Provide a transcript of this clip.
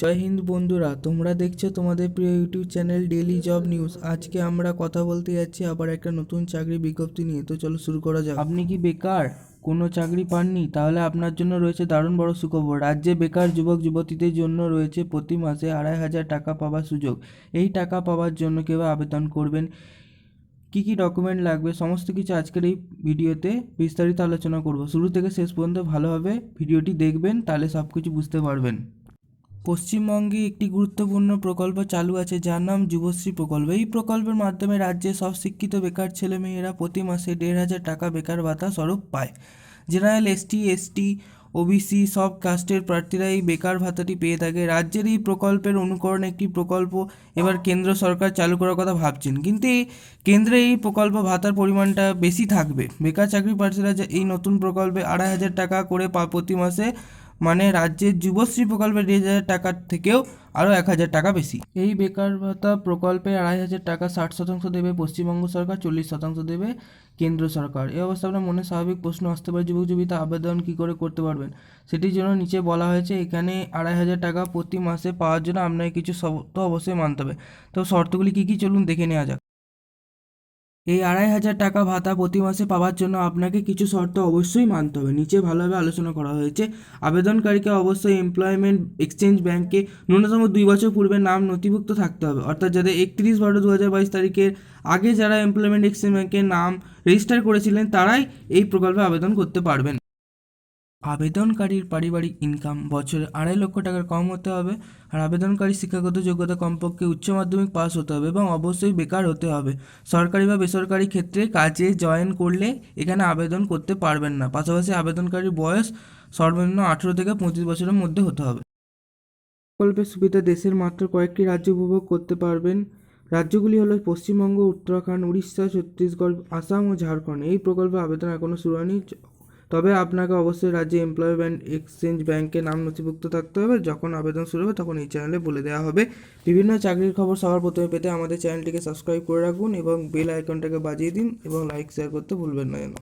জয় হিন্দ বন্ধুরা, তোমরা দেখছ তোমাদের প্রিয় YouTube channel daily job news. আজকে আমরা কথা বলতে যাচ্ছি আবার একটা নতুন চাকরি বিজ্ঞপ্তি নিয়ে। তো চলো শুরু করা যাক। আপনি কি বেকার? কোনো চাকরি পাননি? তাহলে আপনার জন্য রয়েছে দারুণ বড় সুখবর। রাজ্যে বেকার যুবক যুবতীদের জন্য রয়েছে প্রতি মাসে আড়াই হাজার টাকা পাওয়ার সুযোগ। এই টাকা পাওয়ার জন্য কীভাবে আবেদন করবেন? কি কি ডকুমেন্ট লাগবে? সমস্ত কিছু আজকের এই ভিডিওতে বিস্তারিত আলোচনা করব। শুরু থেকে শেষ পর্যন্ত ভালোভাবে ভিডিওটি দেখবেন, তাহলে সব কিছু বুঝতে পারবেন। পশ্চিমবঙ্গে একটি গুরুত্বপূর্ণ প্রকল্প চালু আছে, যার নাম যুবশ্রী প্রকল্প। এই প্রকল্পের মাধ্যমে রাজ্যের সব শিক্ষিত বেকার ছেলেমেয়েরা প্রতি মাসে দেড় হাজার টাকা বেকার ভাতা স্বরূপ পায়। জেনারেল এসটি এসটি ওবিসি সব কাস্টের প্রার্থীরা এই বেকার ভাতাটি পেয়ে থাকে। রাজ্যের এই প্রকল্পের অনুকরণে একটি প্রকল্প এবার কেন্দ্র সরকার চালু করার কথা ভাবছেন। কিন্তু কেন্দ্রে এই প্রকল্প ভাতার পরিমাণটা বেশি থাকবে। বেকার চাকরি প্রার্থীরা যে এই নতুন প্রকল্পে আড়াই হাজার টাকা করে প্রতি মাসে মানে রাজ্যের যুবশ্রী প্রকল্পের দেড় হাজার টাকার থেকেও আরও এক হাজার টাকা বেশি। এই বেকার ভাতা প্রকল্পে আড়াই হাজার টাকা ষাট শতাংশ দেবে পশ্চিমবঙ্গ সরকার, চল্লিশ শতাংশ দেবে কেন্দ্র সরকার। এই অবস্থা আপনার মনে স্বাভাবিক প্রশ্ন আসতে পারে, যুবক যুবিতা আবেদন কী করে করতে পারবেন? সেটির জন্য নিচে বলা হয়েছে, এখানে আড়াই হাজার টাকা প্রতি মাসে পাওয়ার জন্য আপনাকে কিছু শর্ত অবশ্যই মানতে হবে। তো শর্তগুলি কী কী? চলুন দেখে নেওয়া যাক। এই আড়াই হাজার টাকা ভাতা প্রতি মাসে পাওয়ার জন্য আপনাকে কিছু শর্ত অবশ্যই মানতে হবে। নিচে ভালোভাবে আলোচনা করা হয়েছে। আবেদনকারীকে অবশ্যই এমপ্লয়মেন্ট এক্সচেঞ্জ ব্যাংকে ন্যূনতম দুই বছর পূর্বে নাম নথিভুক্ত থাকতে হবে। অর্থাৎ যাদের একত্রিশ বারো দু হাজার বাইশ তারিখের আগে যারা এমপ্লয়মেন্ট এক্সচেঞ্জ ব্যাংকে নাম রেজিস্টার করেছিলেন, তারাই এই প্রকল্পে আবেদন করতে পারবেন। আবেদনকারীর পারিবারিক ইনকাম বছরে আড়াই লক্ষ টাকার কম হতে হবে আর আবেদনকারী শিক্ষাগত যোগ্যতা কমপক্ষে উচ্চ মাধ্যমিক পাস হতে হবে এবং অবশ্যই বেকার হতে হবে। সরকারি বা বেসরকারি ক্ষেত্রে কাজে জয়েন করলে এখানে আবেদন করতে পারবেন না। পাশাপাশি আবেদনকারীর বয়স সর্বনিম্ন আঠেরো থেকে পঁচিশ বছরের মধ্যে হতে হবে। প্রকল্পের সুবিধা দেশের মাত্র কয়েকটি রাজ্য উপভোগ করতে পারবেন। রাজ্যগুলি হলো পশ্চিমবঙ্গ, উত্তরাখণ্ড, উড়িষ্যা, ছত্তিশগড়, আসাম ও ঝাড়খণ্ড। এই প্রকল্পে আবেদন এখনও শুরু হয়নি। তবে আপনাকে অবশ্যই রাজ্যে এমপ্লয়মেন্ট এক্সচেঞ্জ ব্যাংকে নাম নথিভুক্ত থাকতে হবে। যখন আবেদন শুরু হবে, তখন এই চ্যানেলে বলে দেওয়া হবে। বিভিন্ন চাকরির খবর সবার প্রথমে পেতে আমাদের চ্যানেলটিকে সাবস্ক্রাইব করে রাখুন এবং বেল আইকনটাকে বাজিয়ে দিন এবং লাইক শেয়ার করতে ভুলবেন না যেন।